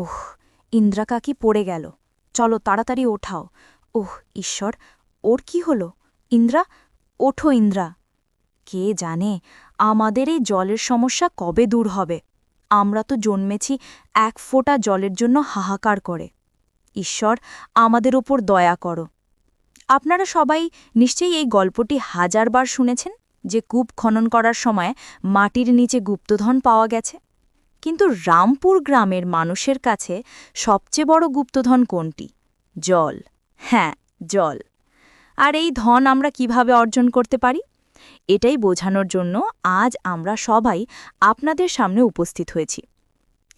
ওহ, ইন্দ্রা কাকি পড়ে গেল। চলো তাড়াতাড়ি ওঠাও। ওহ, ঈশ্বর, ওর কি হলো? ইন্দ্রা, ওঠো ইন্দ্রা। কে জানে, আমাদের এই জলের সমস্যা কবে দূর হবে? আমরা তো জন্মেছি এক ফোঁটা জলের জন্য হাহাকার করে। ঈশ্বর, আমাদের ওপর দয়া করো। আপনারা সবাই নিশ্চয়ই এই গল্পটি হাজারবার শুনেছেন, যে কূপ খনন করার সময় মাটির নিচে গুপ্তধন পাওয়া গেছে? কিন্তু রামপুর গ্রামের মানুষের কাছে সবচেয়ে বড় গুপ্তধন কোনটি? জল। হ্যাঁ জল। আর এই ধন আমরা কীভাবে অর্জন করতে পারি? এটাই বোঝানোর জন্য আজ আমরা সবাই আপনাদের সামনে উপস্থিত হয়েছি।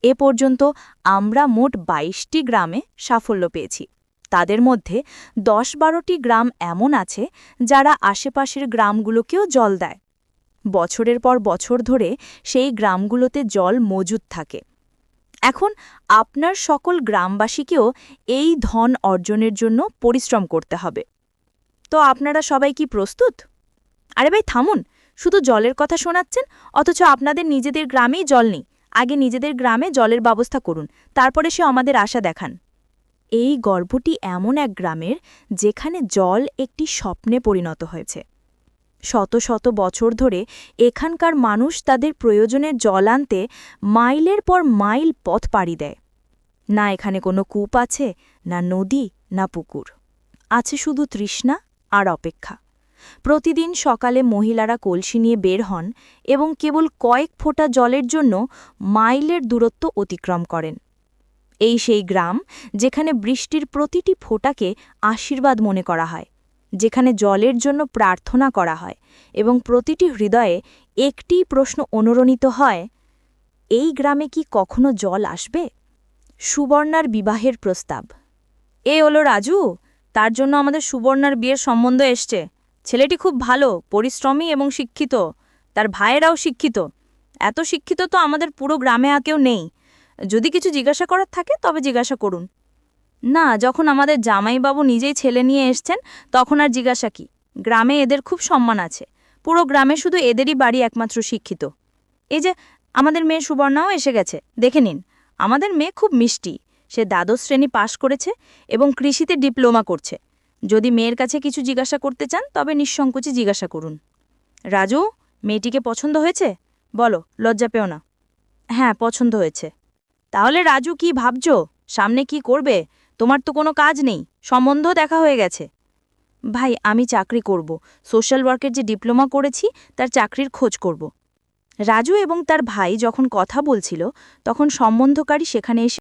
এ পর্যন্ত আমরা মোট ২২টি গ্রামে সাফল্য পেয়েছি। তাদের মধ্যে দশ বারোটি গ্রাম এমন আছে যারা আশেপাশের গ্রামগুলোকেও জল দেয়। বছরের পর বছর ধরে সেই গ্রামগুলোতে জল মজুদ থাকে। এখন আপনার সকল গ্রামবাসীকেও এই ধন অর্জনের জন্য পরিশ্রম করতে হবে। তো আপনারা সবাই কি প্রস্তুত? আরে ভাই, থামুন। শুধু জলের কথা শোনাচ্ছেন, অথচ আপনাদের নিজেদের গ্রামেই জল নেই। আগে নিজেদের গ্রামে জলের ব্যবস্থা করুন, তারপরে সে আমাদের আশা দেখান। এই গল্পটি এমন এক গ্রামের, যেখানে জল একটি স্বপ্নে পরিণত হয়েছে। শত শত বছর ধরে এখানকার মানুষ তাদের প্রয়োজনে জল আনতে মাইলের পর মাইল পথ পাড়ি দেয়। না এখানে কোনো কূপ আছে, না নদী, না পুকুর। আছে শুধু তৃষ্ণা আর অপেক্ষা। প্রতিদিন সকালে মহিলারা কলসি নিয়ে বের হন এবং কেবল কয়েক ফোঁটা জলের জন্য মাইলের দূরত্ব অতিক্রম করেন। এই সেই গ্রাম যেখানে বৃষ্টির প্রতিটি ফোঁটাকে আশীর্বাদ মনে করা হয়। যেখানে জলের জন্য প্রার্থনা করা হয় এবং প্রতিটি হৃদয়ে একটি প্রশ্ন অনুরণিত হয়, এই গ্রামে কি কখনো জল আসবে? সুবর্ণার বিবাহের প্রস্তাব। এ হলো রাজু, তার জন্য আমাদের সুবর্ণার বিয়ের সম্বন্ধ এসছে। ছেলেটি খুব ভালো, পরিশ্রমী এবং শিক্ষিত। তার ভাইয়েরাও শিক্ষিত। এত শিক্ষিত তো আমাদের পুরো গ্রামে আর কেউ নেই। যদি কিছু জিজ্ঞাসা করার থাকে তবে জিজ্ঞাসা করুন। না, যখন আমাদের জামাইবাবু নিজেই ছেলে নিয়ে এসছেন, তখন আর জিজ্ঞাসা কি? গ্রামে এদের খুব সম্মান আছে। পুরো গ্রামে শুধু এদেরই বাড়ি একমাত্র শিক্ষিত। এই যে, আমাদের মেয়ে সুবর্ণাও এসে গেছে, দেখে নিন। আমাদের মেয়ে খুব মিষ্টি। সে দ্বাদশ শ্রেণি পাশ করেছে এবং কৃষিতে ডিপ্লোমা করছে। যদি মেয়ের কাছে কিছু জিজ্ঞাসা করতে চান, তবে নিঃসংকোচে জিজ্ঞাসা করুন। রাজু, মেয়েটিকে পছন্দ হয়েছে? বলো, লজ্জা পেও না। হ্যাঁ পছন্দ হয়েছে। তাহলে রাজু কি ভাবছ? সামনে কি করবে? তোমার তো কোনো কাজ নেই সম্বন্ধ দেখা হয়ে গেছে। ভাই, আমি চাকরি করব। সোশ্যাল ওয়ার্কের যে ডিপ্লোমা করেছি, তার চাকরির খোঁজ করব। রাজু এবং তার ভাই যখন কথা বলছিল, তখন সম্বন্ধকারী সেখানে এসে